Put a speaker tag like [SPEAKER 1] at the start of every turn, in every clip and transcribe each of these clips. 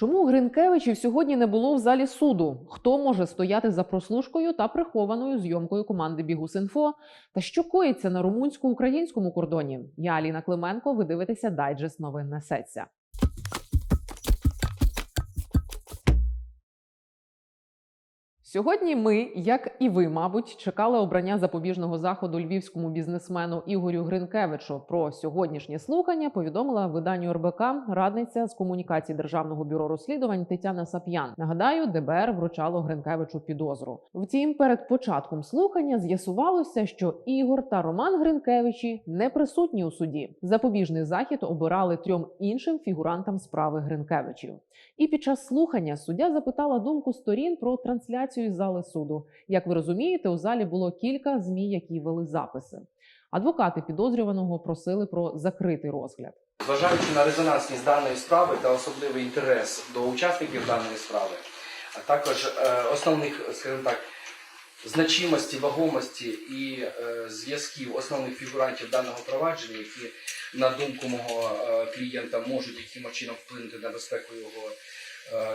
[SPEAKER 1] Чому Гринкевичів сьогодні не було в залі суду? Хто може стояти за прослушкою та прихованою зйомкою команди Бігус.Інфо? Та що коїться на румунсько-українському кордоні? Я Аліна Клименко. Ви дивитеся дайджест новин несеться. Сьогодні ми, як і ви, мабуть, чекали обрання запобіжного заходу львівському бізнесмену Ігорю Гринкевичу. Про сьогоднішнє слухання повідомила виданню РБК радниця з комунікації Державного бюро розслідувань Тетяна Сап'ян. Нагадаю, ДБР вручало Гринкевичу підозру. Втім, перед початком слухання з'ясувалося, що Ігор та Роман Гринкевичі не присутні у суді. Запобіжний захід обирали трьом іншим фігурантам справи Гринкевичів. І під час слухання суддя запитала думку сторін про трансляцію із зали суду. Як ви розумієте, у залі було кілька змі, які вели записи. Адвокати підозрюваного просили про закритий розгляд.
[SPEAKER 2] Зважаючи на резонансність даної справи та особливий інтерес до учасників даної справи, а також е, основних, скажімо так, значимості, вагомості і е, зв'язків основних фігурантів даного провадження, які, на думку мого е, клієнта, можуть яким чином вплинути на безпеку його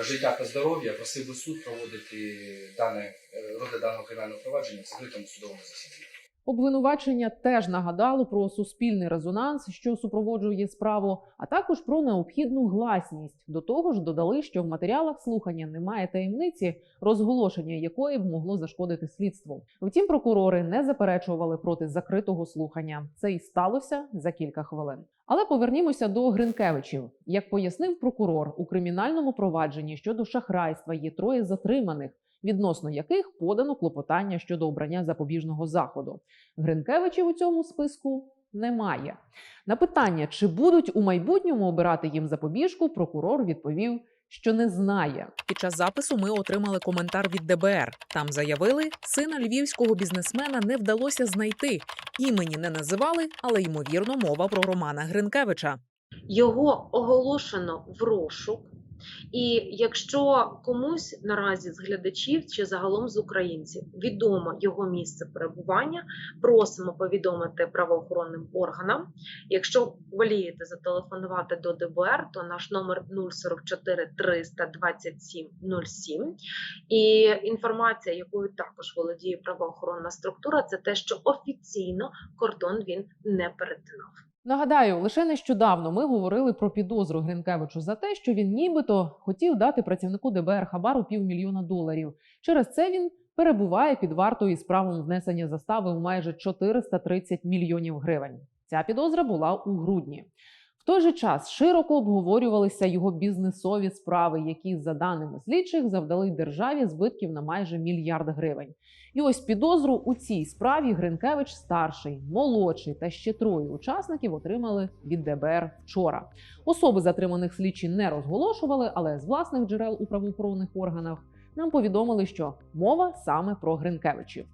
[SPEAKER 2] життя та здоров'я, просив би суд проводити дане е, розгляд даного кримінального провадження в закритому судовому засіданні.
[SPEAKER 1] Обвинувачення теж нагадало про суспільний резонанс, що супроводжує справу, а також про необхідну гласність. До того ж, додали, що в матеріалах слухання немає таємниці, розголошення якої б могло зашкодити слідству. Втім, прокурори не заперечували проти закритого слухання. Це і сталося за кілька хвилин. Але повернімося до Гринкевичів. Як пояснив прокурор, у кримінальному провадженні щодо шахрайства є троє затриманих відносно яких подано клопотання щодо обрання запобіжного заходу. Гринкевичів у цьому списку немає. На питання, чи будуть у майбутньому обирати їм запобіжку, прокурор відповів, що не знає.
[SPEAKER 3] Під час запису ми отримали коментар від ДБР. Там заявили, сина львівського бізнесмена не вдалося знайти. Імені не називали, але ймовірно мова про Романа Гринкевича.
[SPEAKER 4] Його оголошено в розшук. І якщо комусь наразі з глядачів чи загалом з українців відомо його місце перебування, просимо повідомити правоохоронним органам. Якщо волієте зателефонувати до ДБР, то наш номер 044 327 07. І інформація, якою також володіє правоохоронна структура, це те, що офіційно кордон він не перетинав.
[SPEAKER 1] Нагадаю, лише нещодавно ми говорили про підозру Гринкевичу за те, що він нібито хотів дати працівнику ДБР Хабару півмільйона доларів. Через це він перебуває під вартою із правом внесення застави у майже 430 мільйонів гривень. Ця підозра була у грудні. Той же час широко обговорювалися його бізнесові справи, які, за даними слідчих, завдали державі збитків на майже мільярд гривень. І ось підозру у цій справі Гринкевич старший, молодший та ще троє учасників отримали від ДБР вчора. Особи затриманих слідчі не розголошували, але з власних джерел у правоохоронних органах нам повідомили, що мова саме про Гринкевичів.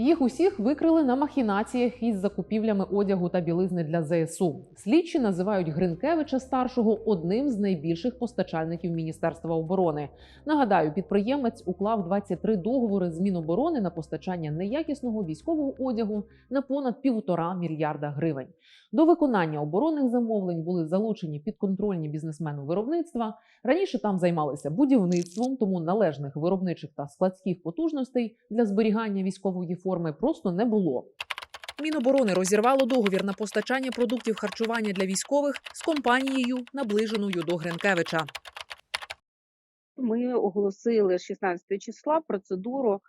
[SPEAKER 1] Їх усіх викрили на махінаціях із закупівлями одягу та білизни для ЗСУ. Слідчі називають Гринкевича старшого одним з найбільших постачальників Міністерства оборони. Нагадаю, підприємець уклав 23 договори з Міноборони на постачання неякісного військового одягу на понад півтора мільярда гривень. До виконання оборонних замовлень були залучені підконтрольні бізнесмену виробництва. Раніше там займалися будівництвом, тому належних виробничих та складських потужностей для зберігання військової форми просто не було.
[SPEAKER 3] Міноборони розірвало договір на постачання продуктів харчування для військових з компанією, наближеною до Гринкевича.
[SPEAKER 5] Ми оголосили 16 числа процедуру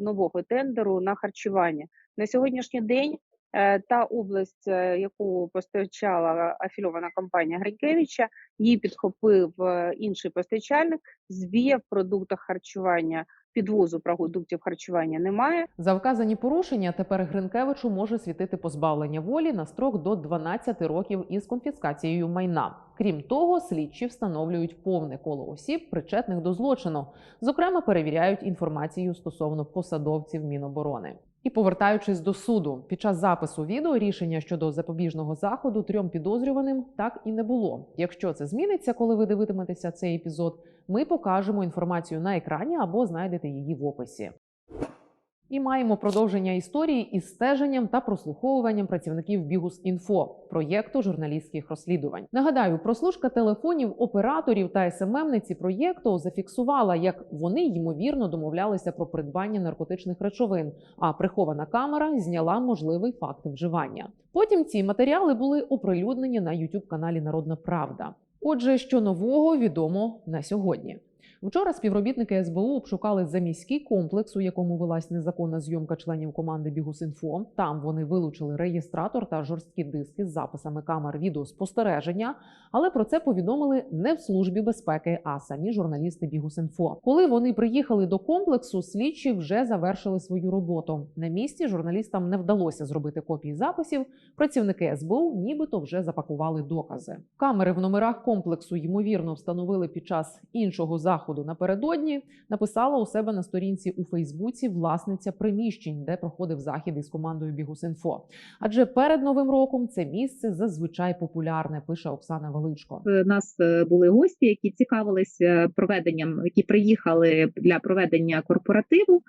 [SPEAKER 5] нового тендеру на харчування. На сьогоднішній день е, та область, е, яку постачала афільована компанія Гринкевича, її підхопив е, інший постачальник. Збія в продуктах харчування, підвозу продуктів харчування немає.
[SPEAKER 1] За вказані порушення тепер Гринкевичу може світити позбавлення волі на строк до 12 років із конфіскацією майна. Крім того, слідчі встановлюють повне коло осіб, причетних до злочину. Зокрема, перевіряють інформацію стосовно посадовців Міноборони. І повертаючись до суду, під час запису відео рішення щодо запобіжного заходу трьом підозрюваним так і не було. Якщо це зміниться, коли ви дивитиметеся цей епізод, ми покажемо інформацію на екрані або знайдете її в описі. І маємо продовження історії із стеженням та прослуховуванням працівників Бігус.Інфо проєкту журналістських розслідувань. Нагадаю, прослушка телефонів операторів та СММниці проєкту зафіксувала, як вони ймовірно домовлялися про придбання наркотичних речовин. А прихована камера зняла можливий факт вживання. Потім ці матеріали були оприлюднені на youtube каналі Народна Правда. Отже, що нового відомо на сьогодні. Вчора співробітники СБУ обшукали заміський комплекс, у якому велась незаконна зйомка членів команди Бігус.Інфо. Там вони вилучили реєстратор та жорсткі диски з записами камер відеоспостереження. Але про це повідомили не в службі безпеки, а самі журналісти Бігус.Інфо. Коли вони приїхали до комплексу, слідчі вже завершили свою роботу. На місці журналістам не вдалося зробити копії записів. Працівники СБУ нібито вже запакували докази. Камери в номерах комплексу ймовірно встановили під час іншого заходу напередодні. Написала у себе на сторінці у Фейсбуці власниця приміщень, де проходив захід із командою Бігус.Інфо. Адже перед новим роком це місце зазвичай популярне, пише Оксана Величко.
[SPEAKER 6] У нас е, були гості, які цікавилися проведенням, які приїхали для проведення корпоративу.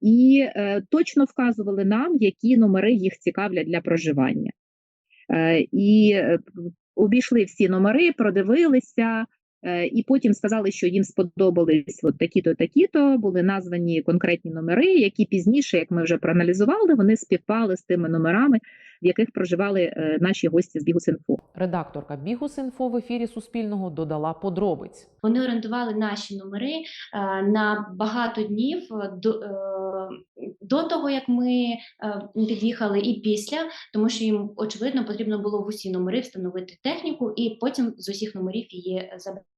[SPEAKER 6] І е, точно вказували нам, які номери їх цікавлять для проживання. Е, І е, обійшли всі номери, продивилися, е, і потім сказали, що їм сподобались от такі-то, такі-то, були названі конкретні номери, які пізніше, як ми вже проаналізували, вони співпали з тими номерами, в яких проживали е, наші гості з Бігус.Інфо.
[SPEAKER 1] Редакторка Бігус.Інфо в ефірі Суспільного додала подробиць.
[SPEAKER 7] Вони орендували наші номери е, на багато днів е, до, е, до того, як ми е, під'їхали, і після, тому що їм очевидно потрібно було в усі номери встановити техніку і потім з усіх номерів її забрати.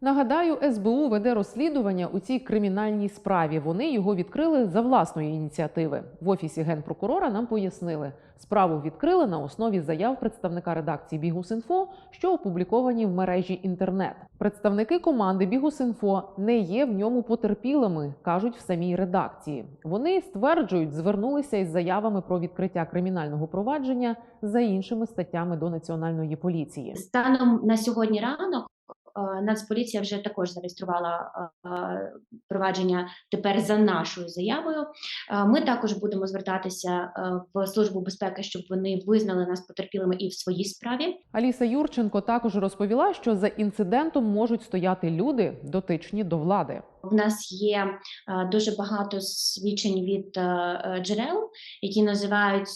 [SPEAKER 1] Нагадаю, СБУ веде розслідування у цій кримінальній справі. Вони його відкрили за власної ініціативи. В офісі генпрокурора нам пояснили, справу відкрили на основі заяв представника редакції Бігус.Інфо, що опубліковані в мережі інтернет. Представники команди Бігус.Інфо не є в ньому потерпілими, кажуть в самій редакції. Вони стверджують, звернулися із заявами про відкриття кримінального провадження за іншими статтями до національної поліції.
[SPEAKER 7] Станом на сьогодні ранок. Е, Нацполіція вже також зареєструвала е, провадження тепер за нашою заявою. Е, Ми також будемо звертатися в службу безпеки, щоб вони визнали нас потерпілими і в своїй справі.
[SPEAKER 1] Аліса Юрченко також розповіла, що за інцидентом можуть стояти люди, дотичні до влади.
[SPEAKER 7] В нас є е, дуже багато свідчень від е, е, джерел, які називають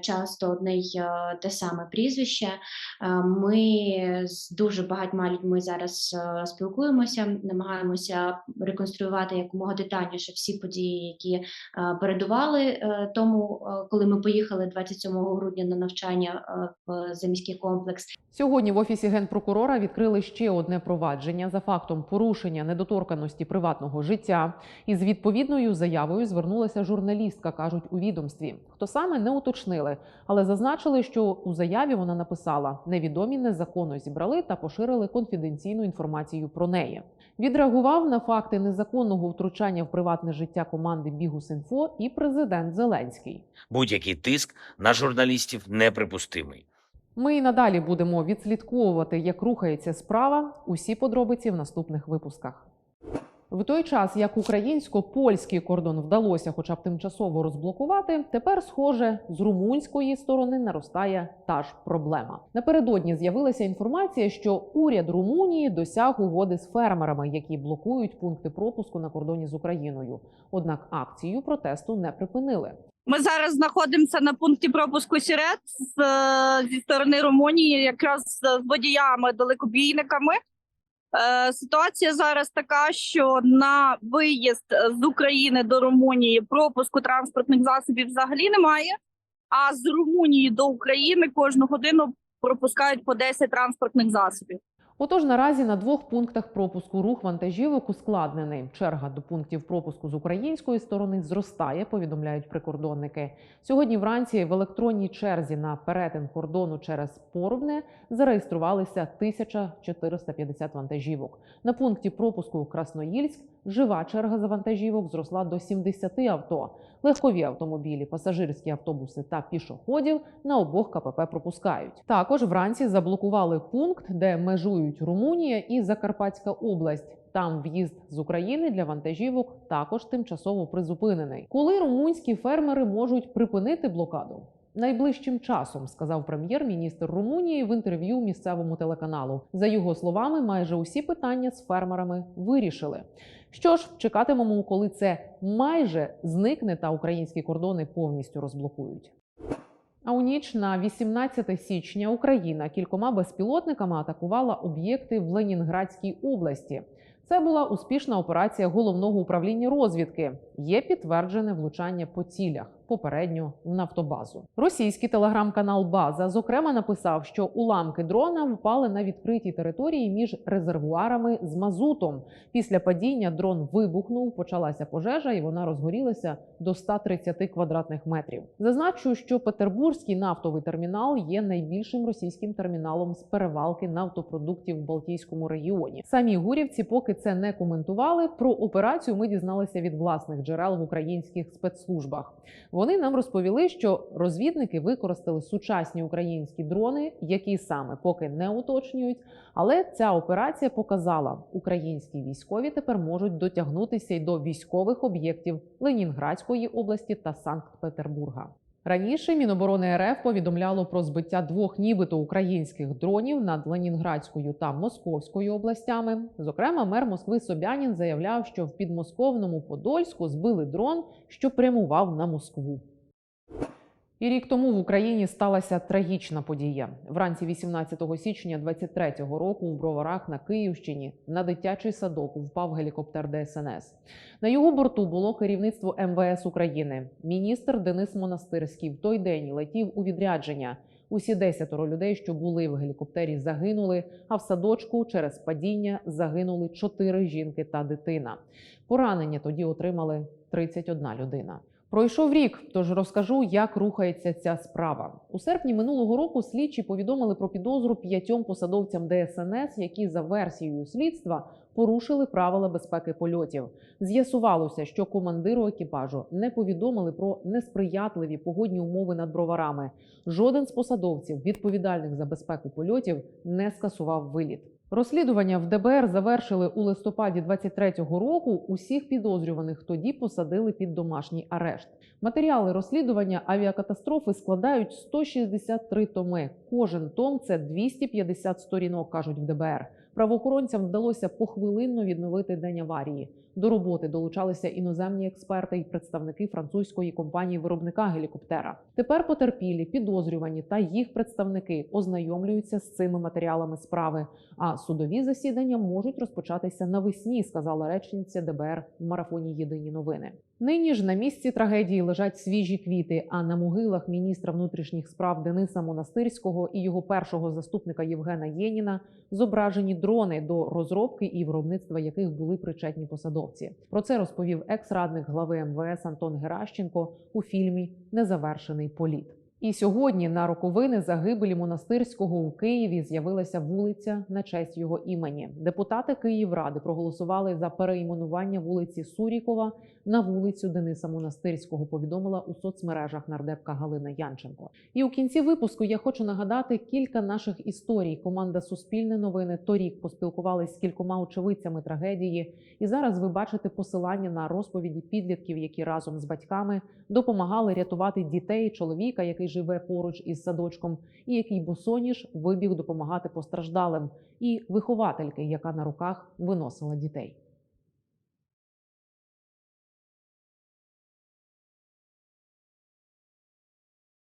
[SPEAKER 7] часто одне й те саме прізвище. Ми з дуже багатьма людьми зараз спілкуємося, намагаємося реконструювати якомога детальніше всі події, які передували тому, коли ми поїхали 27 грудня на навчання в заміський комплекс.
[SPEAKER 1] Сьогодні в офісі генпрокурора відкрили ще одне провадження за фактом порушення недоторканості приватного життя. Із відповідною заявою звернулася журналістка, кажуть у відомстві. Хто саме не уточнили, але зазначили, що у заяві вона написала: невідомі незаконно зібрали та поширили конфіденційну інформацію про неї. Відреагував на факти незаконного втручання в приватне життя команди Бігус.Інфо і президент Зеленський.
[SPEAKER 8] Будь-який тиск на журналістів неприпустимий.
[SPEAKER 1] Ми і надалі будемо відслідковувати, як рухається справа. Усі подробиці в наступних випусках. В той час, як українсько-польський кордон вдалося, хоча б тимчасово розблокувати, тепер, схоже, з румунської сторони наростає та ж проблема. Напередодні з'явилася інформація, що уряд Румунії досяг угоди з фермерами, які блокують пункти пропуску на кордоні з Україною. Однак акцію протесту не припинили.
[SPEAKER 9] Ми зараз знаходимося на пункті пропуску Сірет е, зі сторони Румунії, якраз з водіями далекобійниками. Е, Ситуація зараз така, що на виїзд з України до Румунії пропуску транспортних засобів взагалі немає. А з Румунії до України кожну годину пропускають по 10 транспортних засобів.
[SPEAKER 1] Отож, наразі на двох пунктах пропуску рух вантажівок ускладнений. Черга до пунктів пропуску з української сторони зростає, повідомляють прикордонники. Сьогодні вранці в електронній черзі на перетин кордону через Порубне зареєструвалися 1450 вантажівок. На пункті пропуску Красноїльськ жива черга за вантажівок зросла до 70 авто. Легкові автомобілі, пасажирські автобуси та пішоходів на обох КПП пропускають. Також вранці заблокували пункт, де межують Румунія і Закарпатська область. Там в'їзд з України для вантажівок також тимчасово призупинений. Коли румунські фермери можуть припинити блокаду? Найближчим часом сказав прем'єр-міністр Румунії в інтерв'ю місцевому телеканалу. За його словами, майже усі питання з фермерами вирішили. Що ж, чекатимемо, коли це майже зникне та українські кордони повністю розблокують. А у ніч на 18 січня Україна кількома безпілотниками атакувала об'єкти в Ленінградській області. Це була успішна операція головного управління розвідки. Є підтверджене влучання по цілях, попередньо в нафтобазу. Російський телеграм-канал База зокрема написав, що уламки дрона впали на відкритій території між резервуарами з мазутом. Після падіння дрон вибухнув, почалася пожежа, і вона розгорілася до 130 квадратних метрів. Зазначу, що Петербурзький нафтовий термінал є найбільшим російським терміналом з перевалки нафтопродуктів в Балтійському регіоні. Самі гурівці поки це не коментували. Про операцію ми дізналися від власних джерел в українських спецслужбах. Вони нам розповіли, що розвідники використали сучасні українські дрони, які саме поки не уточнюють. Але ця операція показала, українські військові тепер можуть дотягнутися й до військових об'єктів Ленінградської області та Санкт-Петербурга. Раніше Міноборони РФ повідомляло про збиття двох нібито українських дронів над Ленінградською та Московською областями. Зокрема, мер Москви Собянін заявляв, що в підмосковному Подольську збили дрон, що прямував на Москву. І рік тому в Україні сталася трагічна подія. Вранці 18 січня 23-го року у Броварах на Київщині на дитячий садок впав гелікоптер ДСНС. На його борту було керівництво МВС України. Міністр Денис Монастирський в той день летів у відрядження. Усі десятеро людей, що були в гелікоптері, загинули. А в садочку через падіння загинули чотири жінки та дитина. Поранення тоді отримали 31 людина. Пройшов рік, тож розкажу, як рухається ця справа. У серпні минулого року слідчі повідомили про підозру п'ятьом посадовцям ДСНС, які за версією слідства порушили правила безпеки польотів. З'ясувалося, що командиру екіпажу не повідомили про несприятливі погодні умови над броварами. Жоден з посадовців, відповідальних за безпеку польотів, не скасував виліт. Розслідування в ДБР завершили у листопаді 23-го року. Усіх підозрюваних тоді посадили під домашній арешт. Матеріали розслідування авіакатастрофи складають 163 томи. Кожен том це 250 сторінок, кажуть в ДБР. Правоохоронцям вдалося похвилинно відновити день аварії. До роботи долучалися іноземні експерти і представники французької компанії виробника гелікоптера. Тепер потерпілі, підозрювані та їх представники ознайомлюються з цими матеріалами справи. А судові засідання можуть розпочатися навесні, сказала речниця ДБР в марафоні Єдині новини. Нині ж на місці трагедії лежать свіжі квіти. А на могилах міністра внутрішніх справ Дениса Монастирського і його першого заступника Євгена Єніна зображені дрони, до розробки і виробництва яких були причетні посадовці. Про це розповів екс-радник глави МВС Антон Геращенко у фільмі Незавершений політ. І сьогодні на роковини загибелі монастирського у Києві з'явилася вулиця на честь його імені. Депутати Київради проголосували за перейменування вулиці Сурікова на вулицю Дениса Монастирського. Повідомила у соцмережах нардепка Галина Янченко. І у кінці випуску я хочу нагадати кілька наших історій. Команда Суспільне новини торік поспілкувалися з кількома очевидцями трагедії. І зараз ви бачите посилання на розповіді підлітків, які разом з батьками допомагали рятувати дітей, чоловіка, який живе поруч із садочком, і який босоніж вибіг допомагати постраждалим, і виховательки, яка на руках виносила дітей.